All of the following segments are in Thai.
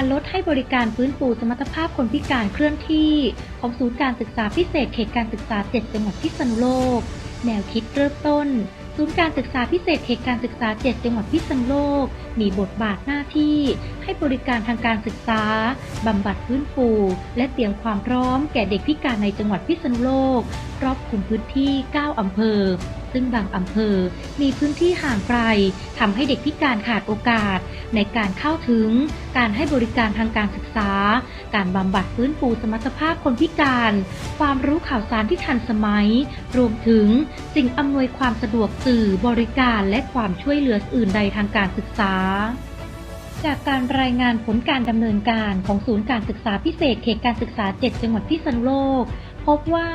การลดให้บริการฟื้นฟูสมรรถภาพคนพิการเคลื่อนที่ ของศูนย์การศึกษาพิเศษเขตการศึกษา 7 จังหวัดพิษณุโลก แนวคิดเริ่มต้น ศูนย์การศึกษาพิเศษเขตการศึกษา 7 จังหวัดพิษณุโลก มีบทบาทหน้าที่ ให้บริการทางการศึกษา บำบัดฟื้นฟู และเตรียมความพร้อมแก่เด็กพิการในจังหวัดพิษณุโลก ครอบคลุมพื้นที่ 9 อำเภอ ซึ่งบางอำเภอมีพื้นที่ห่างไกลทำให้เด็กพิการขาดโอกาส ในการเข้าถึง การให้บริการทางการศึกษา การบำบัดฟื้นฟูสมรรถภาพคนพิการ ความรู้ข่าวสารที่ทันสมัย รวมถึงสิ่งอำนวยความสะดวกสื่อบริการและความช่วยเหลืออื่นใดทางการศึกษาจากการรายงานผลการดำเนินการของศูนย์การศึกษาพิเศษเขตการศึกษา 7 จังหวัดพิษณุโลก พบว่า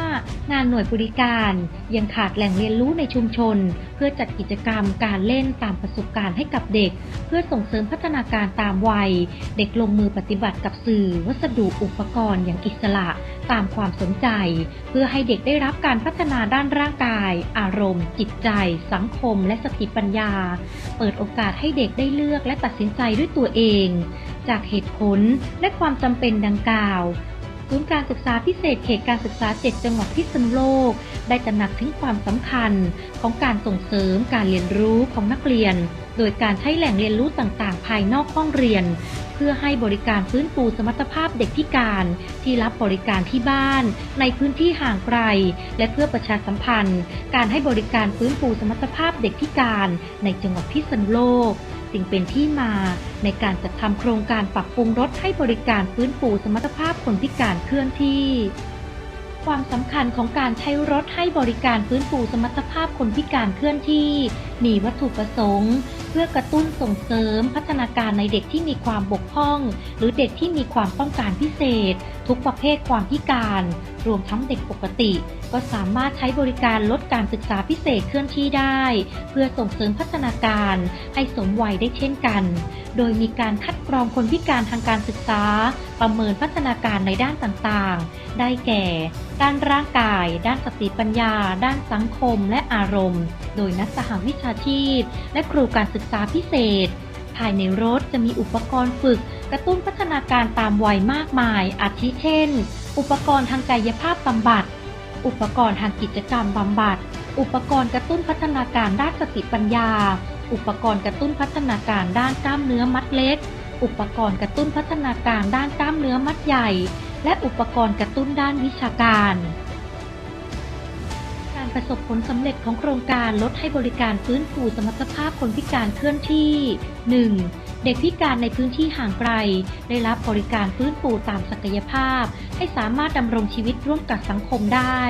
งานหน่วยบริการยังขาดแหล่งเรียนรู้ในชุมชน เพื่อจัดกิจกรรมการเล่นตามประสบการณ์ให้กับเด็ก เพื่อส่งเสริมพัฒนาการตามวัย เด็กลงมือปฏิบัติกับสื่อ วัสดุอุปกรณ์อย่างอิสระตามความสนใจ เพื่อให้เด็กได้รับการพัฒนาด้านร่างกาย อารมณ์ จิตใจ สังคม และสติปัญญา เปิดโอกาสให้เด็กได้เลือกและตัดสินใจด้วยตัวเอง จากเหตุผลและความจำเป็นดังกล่าว ศูนย์การศึกษาพิเศษเขตการศึกษา 7 จังหวัดพิษณุโลก ได้ตระหนักถึงความสำคัญของการส่งเสริมการเรียนรู้ของนักเรียน โดยการใช้แหล่งเรียนรู้ต่างๆ ภายนอกห้องเรียน เพื่อให้บริการฟื้นฟูสมรรถภาพเด็กพิการ ที่รับบริการที่บ้าน ในพื้นที่ห่างไกล และเพื่อประชาสัมพันธ์ การให้บริการฟื้นฟูสมรรถภาพเด็กพิการ ในจังหวัดพิษณุโลก จึงเป็นที่มาในการจัดทำโครงการปรับปรุงรถให้บริการฟื้นฟูสมรรถภาพคนพิการเคลื่อนที่ ความสำคัญของการใช้รถให้บริการฟื้นฟูสมรรถภาพคนพิการเคลื่อนที่ มีวัตถุประสงค์ เพื่อกระตุ้นส่งเสริมพัฒนาการในเด็กที่มีความบกพร่อง หรือเด็กที่มีความต้องการพิเศษ ทุกประเภทความพิการ รวมทั้งเด็กปกติ ก็สามารถใช้บริการลดการศึกษาพิเศษเคลื่อนที่ได้ เพื่อส่งเสริมพัฒนาการให้สมวัยได้เช่นกัน โดยมีการคัดกรองคนพิการทางการศึกษา ประเมินพัฒนาการในด้านต่างๆ ได้แก่ ด้านร่างกาย ด้านสติปัญญา ด้านสังคมและอารมณ์ โดยนักสหวิชาชีพ และครูการศึกษาพิเศษ ภายในรถจะมีอุปกรณ์ฝึกกระตุ้นพัฒนาการตามวัยมากมาย อาทิเช่น อุปกรณ์ทางกายภาพบำบัด อุปกรณ์ทางกิจกรรมบำบัด อุปกรณ์กระตุ้นพัฒนาการด้านสติปัญญา อุปกรณ์กระตุ้นพัฒนาการด้านกล้ามเนื้อมัดเล็ก อุปกรณ์กระตุ้นพัฒนาการด้านกล้ามเนื้อมัดใหญ่ และอุปกรณ์กระตุ้นด้านวิชาการ ประสบผลสำเร็จของโครงการลดให้บริการฟื้นฟูสมรรถภาพคนพิการเคลื่อนที่ 1. เด็กพิการในพื้นที่ห่างไกล ได้รับบริการฟื้นฟูตามศักยภาพ ให้สามารถดำรงชีวิตร่วมกับสังคมได้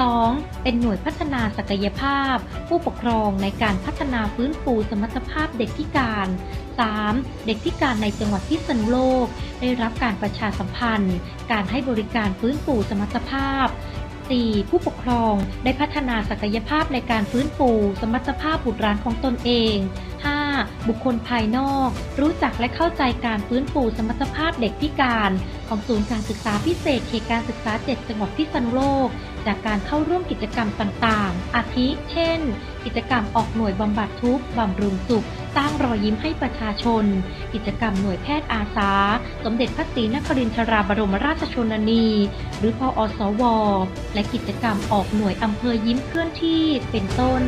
2. เป็นหน่วยพัฒนาศักยภาพ ผู้ปกครองในการพัฒนาฟื้นฟูสมรรถภาพเด็กพิการ 3. เด็กพิการในจังหวัดพิษณุโลก ได้รับการประชาสัมพันธ์ การให้บริการฟื้นฟูสมรรถภาพ 4. ผู้ปกครองได้พัฒนาศักยภาพในการฟื้นฟูสมรรถภาพบุตรหลานของตนเอง 5. บุคคลภายนอก รู้จักและเข้าใจการฟื้นฟูสมรรถภาพเด็กพิการ ของศูนย์การศึกษาพิเศษเขตการศึกษา 7 จังหวัดพิษณุโลก จากการเข้าร่วมกิจกรรมต่างๆ อาทิ เช่น กิจกรรมออกหน่วยบำบัดทุกข์บำรุงสุข สร้างรอยยิ้มให้ประชาชน กิจกรรมหน่วยแพทย์อาสา สมเด็จพระศรีนครินทราบรมราชชนนี หรือพออสว และกิจกรรมออกหน่วยอำเภอยิ้มเคลื่อนที่ เป็นต้น